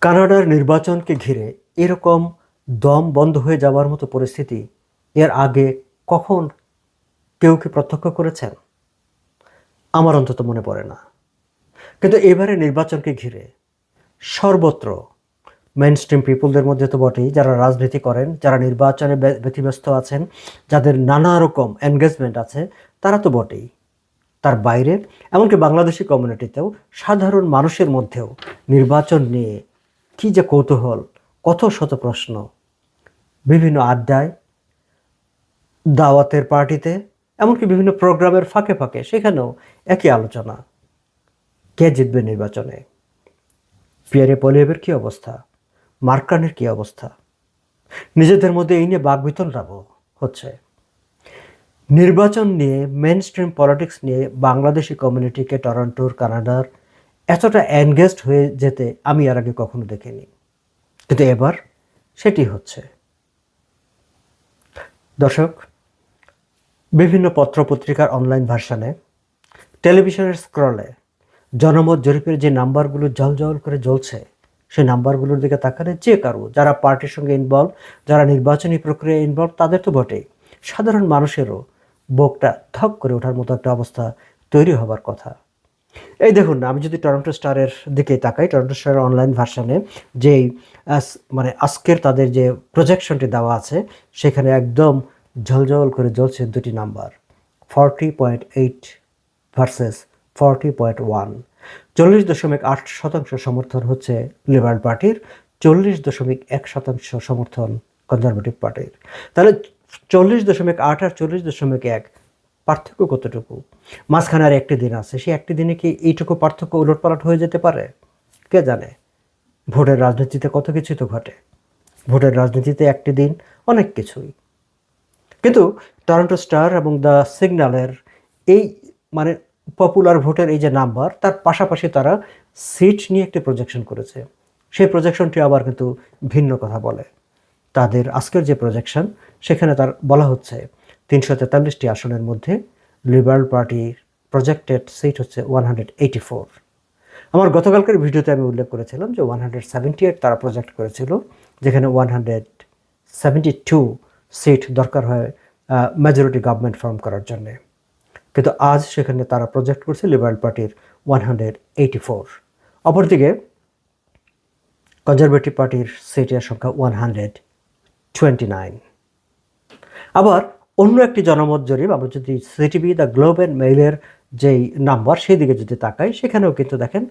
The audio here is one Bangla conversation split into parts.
কানাডার নির্বাচনকে ঘিরে এরকম দম বন্ধ হয়ে যাওয়ার মতো পরিস্থিতি এর আগে কখন কেউ কি প্রত্যক্ষ করেছেন? আমার অন্তত মনে পড়ে না। কিন্তু এবারে নির্বাচনকে ঘিরে সর্বত্র মেন স্ট্রিম পিপুলদের মধ্যে তো বটেই, যারা রাজনীতি করেন, যারা নির্বাচনে ব্য- ব্যতিব্যস্ত আছেন, যাদের নানা রকম এনগেজমেন্ট আছে, তারা তো বটেই। তার বাইরে, এমনকি বাংলাদেশি কমিউনিটিতেও সাধারণ মানুষের মধ্যেও নির্বাচন নিয়ে কী যে কৌতূহল, কত শত প্রশ্ন। বিভিন্ন আড্ডায়, দাওয়াতের পার্টিতে, এমনকি বিভিন্ন প্রোগ্রামের ফাঁকে ফাঁকে, সেখানেও একই আলোচনা। কে জিতবে নির্বাচনে? পিয়ারে পলিয়েবের কী অবস্থা? মার্কানের কী অবস্থা? নিজেদের মধ্যে এই নিয়ে বাকবিতণ্ডাও হচ্ছে। নির্বাচন নিয়ে মেন স্ট্রিম পলিটিক্স নিয়ে, বাংলাদেশি কমিউনিটিকে টরন্টোর, কানাডার এতটা এনগেজড হয়ে যেতে আমি আর আগে কখনো দেখিনি। কিন্তু এবার সেটি হচ্ছে। দর্শক, বিভিন্ন পত্রপত্রিকার অনলাইন ভার্সানে টেলিভিশনের স্ক্রলে জনমত জরিপের যে নাম্বারগুলো জল জল করে জ্বলছে, সেই নাম্বারগুলোর দিকে তাকালে যে কারও, যারা পার্টির সঙ্গে ইনভলভ যারা নির্বাচনী প্রক্রিয়ায় ইনভলভ তাদের তো বটেই। সাধারণ মানুষেরও বুকটা থক করে ওঠার মতো একটা অবস্থা তৈরি হবার কথা। এই দেখুন, আমি যদি টরন্টো স্টারের দিকে তাকাই টরন্টো স্টারের অনলাইন ভার্সানে যেই মানে আজকের তাদের যে প্রজেকশনটি দেওয়া আছে, সেখানে একদম ঝলঝল করে জ্বলছে দুটি number forty point eight versus forty point one চল্লিশ দশমিক আট শতাংশ সমর্থন হচ্ছে লিবারেল পার্টির চল্লিশ দশমিক এক শতাংশ সমর্থন কনজারভেটিভ পার্টির তাহলে চল্লিশ দশমিক আট আর চল্লিশ দশমিক এক পার্থক্য কতটুকু? মাঝখানে আর একটি দিন আছে, সেই একটি দিনে কি এইটুকু পার্থক্য উলটপালট হয়ে যেতে পারে? কে জানে? ভোটের রাজনীতিতে কত কিছু তো ঘটে। ভোটের রাজনীতিতে একটি দিন অনেক কিছুই। কিন্তু টরন্টো স্টার এবং দ্য সিগন্যালের এই মানে পপুলার ভোটের এই যে নাম্বার, তার পাশাপাশি তারা সিট নিয়ে একটি প্রজেকশন করেছে। সেই প্রজেকশনটি আবার কিন্তু ভিন্ন কথা বলে। তাদের আজকের যে প্রজেকশন সেখানে তার বলা হচ্ছে তিনশো তেতাল্লিশটি আসনের মধ্যে লিবারাল পার্টির প্রজেক্টেড সিট হচ্ছে ওয়ান হান্ড্রেড এইটি ফোর আমার গতকালকের ভিডিওতে আমি উল্লেখ করেছিলাম যে ওয়ান হান্ড্রেড সেভেন্টি এইট তারা প্রজেক্ট করেছিল, যেখানে one hundred seventy two seat দরকার হয় মেজরিটি গভর্নমেন্ট ফর্ম করার জন্যে। কিন্তু আজ সেখানে তারা প্রজেক্ট করছে লিবারেল পার্টির ওয়ান হান্ড্রেড এইটি ফোর অপরদিকে কনজারভেটিভ পার্টির সিটের সংখ্যা ওয়ান হান্ড্রেড টোয়েন্টি নাইন আবার অন্য একটি জনমত জরিপ, আমরা যদি সিটিভি দ্য গ্লোব অ্যান্ড মেইলের যেই নাম্বার সেই দিকে যদি তাকাই, সেখানেও কিন্তু দেখেন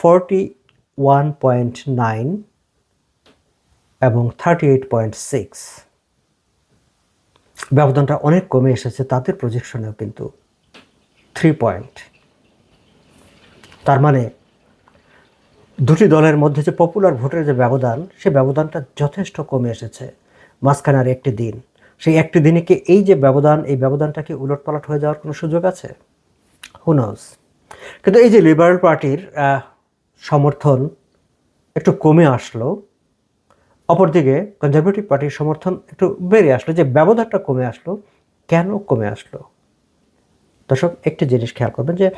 ফর্টি ওয়ান পয়েন্ট নাইন এবং থার্টি এইট পয়েন্ট সিক্স ব্যবধানটা অনেক কমে এসেছে, তাদের প্রজেকশনেও কিন্তু থ্রি পয়েন্ট তার মানে দুটি দলের মধ্যে যে পপুলার ভোটের যে ব্যবধান, সে ব্যবধানটা যথেষ্ট কমে এসেছে। মাঝখানে আর একটি দিন। সেই একটি দিনে কি এই যে ব্যবধান, এই ব্যবধানটা কি উলটপালট হয়ে যাওয়ার কোনো সুযোগ আছে? হুনস কিন্তু এই যে লিবারেল পার্টির সমর্থন একটু কমে আসলো, অপরদিকে কনজারভেটিভ পার্টির সমর্থন একটু বেড়ে আসলো, যে ব্যবধানটা কমে আসলো, কেন কমে আসলো? দর্শক, একটি জিনিস খেয়াল করবেন যে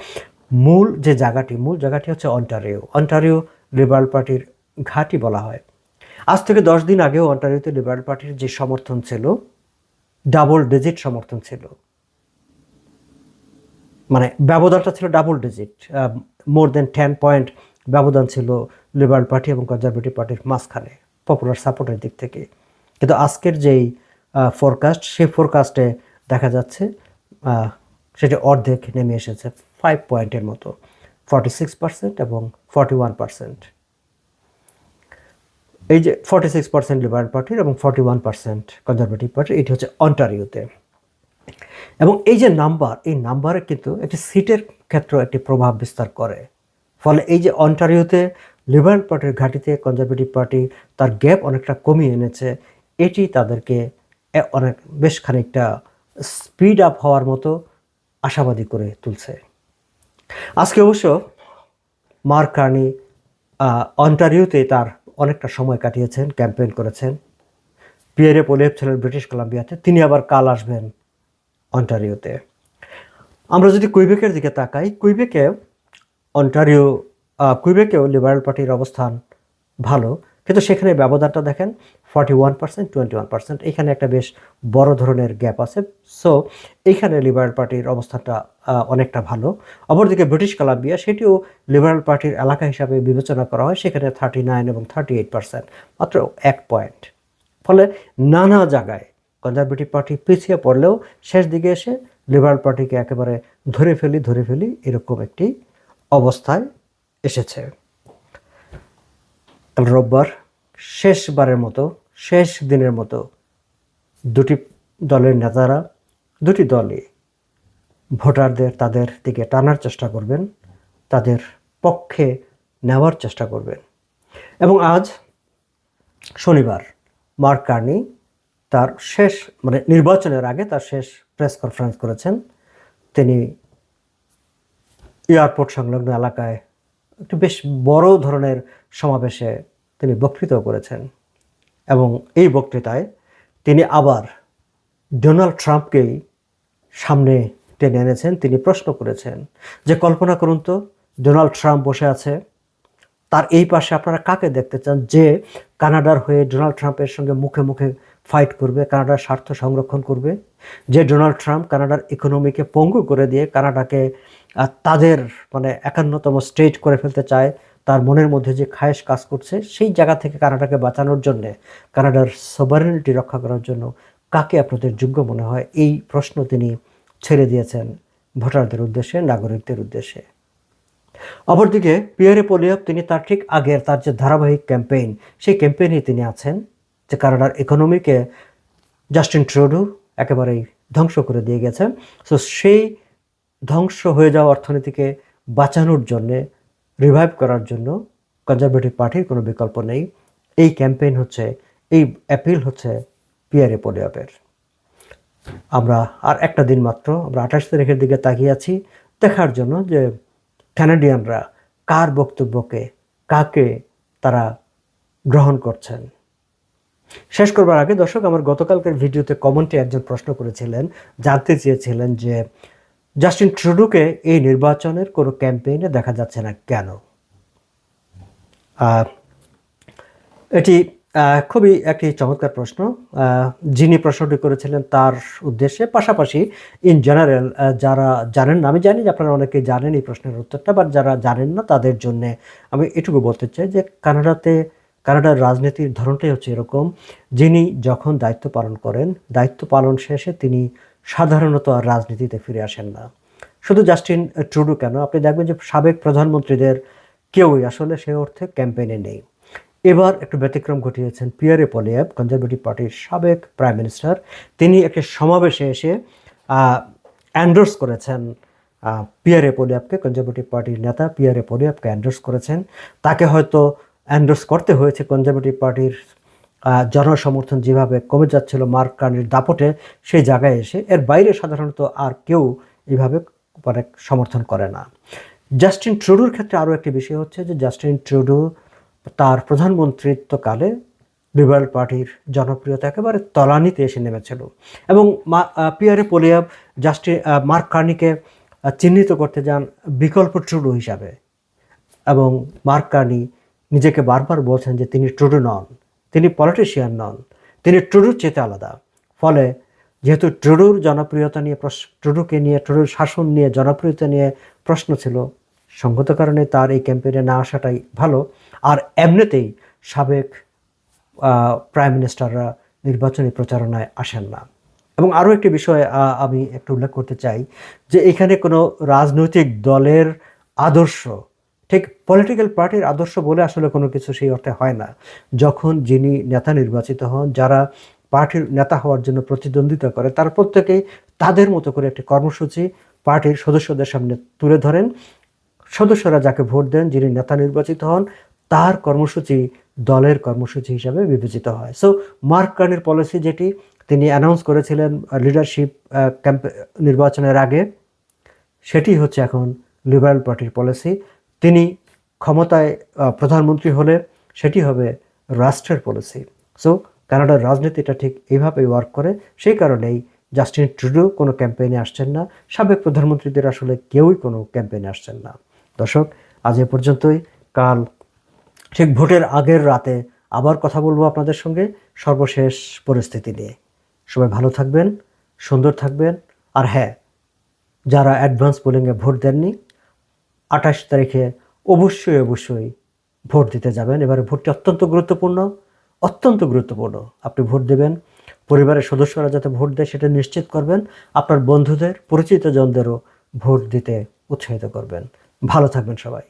মূল যে জায়গাটি, মূল জায়গাটি হচ্ছে অন্টারিও অন্টারিও লিবারেল পার্টির ঘাঁটি বলা হয়। আজ থেকে দশ দিন আগেও অন্টারিওতে লিবারেল পার্টির যে সমর্থন ছিল ডাবল ডিজিট সমর্থন ছিল। মানে ব্যবধানটা ছিল double digit. More than ten point ব্যবধান ছিল লিবারেল পার্টি এবং কনজারভেটিভ পার্টির মাঝখানে পপুলার সাপোর্টের দিক থেকে। কিন্তু আজকের যেই ফোরকাস্ট সেই ফোরকাস্টে দেখা যাচ্ছে সেটি অর্ধেক নেমে এসেছে ফাইভ পয়েন্টের মতো ফর্টি সিক্স পার্সেন্ট এবং ফর্টি ওয়ান পার্সেন্ট এই যে ফর্টি সিক্স পার্সেন্ট লিবারেল পার্টির এবং ফর্টি ওয়ান পার্সেন্ট কনজারভেটিভ পার্টির এটি হচ্ছে অন্টারিওতে এবং এই যে নাম্বার এই নাম্বারে কিন্তু একটি সিটের ক্ষেত্রে একটি প্রভাব বিস্তার করে। ফলে এই যে অন্টারিওতে লিবারেল পার্টির ঘাঁটিতে কনজারভেটিভ পার্টি তার গ্যাপ অনেকটা কমিয়ে এনেছে, এটি তাদেরকে অনেক, বেশ খানিকটা স্পিড আপ হওয়ার মতো আশাবাদী করে তুলছে। আজকে অবশ্য মার্ক কার্নি অন্টারিওতে তার অনেকটা সময় কাটিয়েছেন ক্যাম্পেইন করেছেন। পিয়ারে পোলেভ ছিলেন ব্রিটিশ কলাম্বিয়াতে তিনি আবার কাল আসবেন অন্টারিওতে আমরা যদি কুইবেকের দিকে তাকাই, কুইবেকে অন্টারিও কুইবেকেও লিবারেল পার্টির অবস্থান ভালো। কিন্তু সেখানে ব্যবধানটা দেখেন forty one percent twenty one percent এখানে একটা বেশ বড় ধরনের গ্যাপ আছে। সো এইখানে লিবারেল পার্টির অবস্থানটা অনেকটা ভালো। অপরদিকে ব্রিটিশ কলাম্বিয়া সেটিও লিবারেল পার্টির এলাকা হিসাবে বিবেচনা করা হয়, সেখানে থার্টি নাইন এবং থার্টি এইট পার্সেন্ট মাত্র এক পয়েন্ট ফলে নানা জায়গায় কনজারভেটিভ পার্টি পিছিয়ে পড়লেও শেষ দিকে এসে লিবারেল পার্টিকে একেবারে ধরে ফেলি ধরে ফেলি, এরকম একটি অবস্থায় এসেছে। রোববার, শেষবারের মতো, শেষ দিনের মতো দুটি দলের নেতারা, দুটি দলই ভোটারদের তাদের দিকে টানার চেষ্টা করবেন, তাদের পক্ষে নেওয়ার চেষ্টা করবেন। এবং আজ শনিবার, মার্ক কার্নি তার শেষ মানে নির্বাচনের আগে তার শেষ প্রেস কনফারেন্স করেছেন। তিনি এয়ারপোর্ট সংলগ্ন এলাকায় একটি বেশ বড় ধরনের সমাবেশে তিনি বক্তৃতা করেছেন এবং এই বক্তৃতায় তিনি আবার ডোনাল্ড ট্রাম্পকেই সামনে টেনে এনেছেন, তিনি প্রশ্ন করেছেন যে, কল্পনা করুন তো, ডোনাল্ড ট্রাম্প বসে আছে, তার এই পাশে আপনারা কাকে দেখতে চান? যে, কানাডার হয়ে ডোনাল্ড ট্রাম্পের সঙ্গে মুখে মুখে ফাইট করবে, কানাডার স্বার্থ সংরক্ষণ করবে। যে ডোনাল্ড ট্রাম্প কানাডার ইকোনমিকে পঙ্গু করে দিয়ে কানাডাকে তাদের মানে একান্নতম স্টেট করে ফেলতে চায়, তার মনের মধ্যে যে খায়েশ কাজ করছে, সেই জায়গা থেকে কানাডাকে বাঁচানোর জন্যে, কানাডার সবারিনিটি রক্ষা করার জন্য কাকে আপনাদের যোগ্য মনে হয়? এই প্রশ্ন তিনি ছেড়ে দিয়েছেন ভোটারদের উদ্দেশ্যে, নাগরিকদের উদ্দেশ্যে। অপরদিকে পিয়ারে পোলিয়াপ, তিনি তার ঠিক আগের তার যে ধারাবাহিক ক্যাম্পেইন, সেই ক্যাম্পেইনে তিনি আছেন। যে কানাডার ইকোনমিকে জাস্টিন ট্রুডু একেবারেই ধ্বংস করে দিয়ে গেছেন সো সেই ধ্বংস হয়ে যাওয়া অর্থনীতিকে বাঁচানোর জন্যে রিভাইভ করার জন্য কনজারভেটিভ পার্টির কোনো বিকল্প নেই। এই ক্যাম্পেইন হচ্ছে, এই অ্যাপিল হচ্ছে পিয়ারে পোলিয়াপের আমরা আর একটা দিন মাত্র, আমরা আঠাশ তারিখের দিকে তাকিয়ে আছি, দেখার জন্য যে ক্যানাডিয়ানরা কার বক্তব্যকে, কাকে তারা গ্রহণ করছেন। শেষ করবার আগে দর্শক, আমার গতকালকের ভিডিওতে কমেন্টে একজন প্রশ্ন করেছিলেন, জানতে চেয়েছিলেন যে, জাস্টিন ট্রুডুকে এই নির্বাচনের কোনো ক্যাম্পেইনে দেখা যাচ্ছে না কেন? এটি খুবই একটি চমৎকার প্রশ্ন। যিনি প্রশ্নটি করেছিলেন তার উদ্দেশ্যে, পাশাপাশি ইন জেনারেল যারা জানেন না, আমি জানি যে আপনারা অনেকেই জানেন এই প্রশ্নের উত্তরটা বাট যারা জানেন না তাদের জন্যে আমি এটুকু বলতে চাই যে কানাডাতে কানাডার রাজনীতির ধরনটাই হচ্ছে এরকম। যিনি যখন দায়িত্ব পালন করেন, দায়িত্ব পালন শেষে তিনি সাধারণত আর রাজনীতিতে ফিরে আসেন না। শুধু জাস্টিন ট্রুডু কেন? আপনি দেখবেন যে সাবেক প্রধানমন্ত্রীদের কেউই আসলে সে অর্থে ক্যাম্পেইনে নেই। এবার একটু ব্যতিক্রম ঘটিয়েছেন পিয়ারে পলিয়াব কনজারভেটিভ পার্টির সাবেক প্রাইম মিনিস্টার। তিনি একটি সমাবেশে এসে অ্যান্ডোর্স করেছেন পিয়ারে পলিয়াবকে কনজারভেটিভ পার্টির নেতা পিয়ারে পলিয়াবকে অ্যান্ডোর্স করেছেন। তাকে হয়তো অ্যান্ডোর্স করতে হয়েছে কনজারভেটিভ পার্টির জনসমর্থন যেভাবে কমে যাচ্ছিল মার্ক দাপটে সেই জায়গায় এসে এর বাইরে সাধারণত আর কেউ এইভাবে মানে সমর্থন করে না। জাস্টিন ট্রুডুর ক্ষেত্রে আরও একটি বিষয় হচ্ছে যে জাস্টিন ট্রুডু তার প্রধানমন্ত্রিত্বকালে লিবারেল পার্টির জনপ্রিয়তা একেবারে তলানিতে এসে নেমেছিল এবং পিয়ারে পোলিয়াব জাস্টিন আহ, মার্ক কার্নিকে চিহ্নিত করতে যান বিকল্প ট্রুডু হিসাবে এবং মার্ক কার্নি নিজেকে বারবার বলছেন যে তিনি ট্রুডু নন, তিনি পলিটিশিয়ান নন, তিনি ট্রুডুর চেতে আলাদা। ফলে যেহেতু ট্রুডুর জনপ্রিয়তা নিয়ে প্রশ্ন ট্রুডুকে নিয়ে, ট্রুডুর শাসন নিয়ে জনপ্রিয়তা নিয়ে প্রশ্ন ছিল, সঙ্গত কারণে তার এই ক্যাম্পেইনে না আসাটাই ভালো। আর এমনিতেই সাবেক প্রাইম মিনিস্টাররা নির্বাচনী প্রচারণায় আসেন না। এবং আরও একটি বিষয় আমি একটু উল্লেখ করতে চাই যে এখানে কোনো রাজনৈতিক দলের আদর্শ ঠিক পলিটিক্যাল পার্টির আদর্শ বলে আসলে কোনো কিছু সেই অর্থে হয় না। যখন যিনি নেতা নির্বাচিত হন, যারা পার্টির নেতা হওয়ার জন্য প্রতিদ্বন্দ্বিতা করে, তার প্রত্যেকেই তাদের মতো করে একটি কর্মসূচি পার্টির সদস্যদের সামনে তুলে ধরেন। সদস্যরা যাকে ভোট দেন, যিনি নেতা নির্বাচিত হন, তার কর্মসূচি দলের কর্মসূচি হিসাবে বিবেচিত হয়। সো মার্ক কার্নির পলিসি যেটি, তিনি অ্যানাউন্স করেছিলেন লিডারশিপ ক্যাম্পে নির্বাচনের আগে, সেটি হচ্ছে এখন লিবারেল পার্টির পলিসি তিনি ক্ষমতায় প্রধানমন্ত্রী হলে সেটি হবে রাষ্ট্রের পলিসি সো কানাডার রাজনীতিটা ঠিক এইভাবেই ওয়ার্ক করে। সেই কারণেই জাস্টিন ট্রুডো কোনো ক্যাম্পেইনে আসছেন না। সাবেক প্রধানমন্ত্রীদের আসলে কেউই কোনো ক্যাম্পেইনে আসছেন না। দর্শক, আজ এ পর্যন্তই। কাল ঠিক ভোটের আগের রাতে আবার কথা বলব আপনাদের সঙ্গে সর্বশেষ পরিস্থিতি নিয়ে। সবাই ভালো থাকবেন, সুন্দর থাকবেন। আর হ্যাঁ যারা অ্যাডভান্স পোলিংয়ে ভোট দেননি আঠাশ তারিখে অবশ্যই অবশ্যই ভোট দিতে যাবেন। এবারে ভোটটি অত্যন্ত গুরুত্বপূর্ণ অত্যন্ত গুরুত্বপূর্ণ। আপনি ভোট দেবেন, পরিবারের সদস্যরা যাতে ভোট দেয় সেটা নিশ্চিত করবেন, আপনার বন্ধুদের, পরিচিতজনদেরও ভোট দিতে উৎসাহিত করবেন। ভালো থাকবেন সবাই।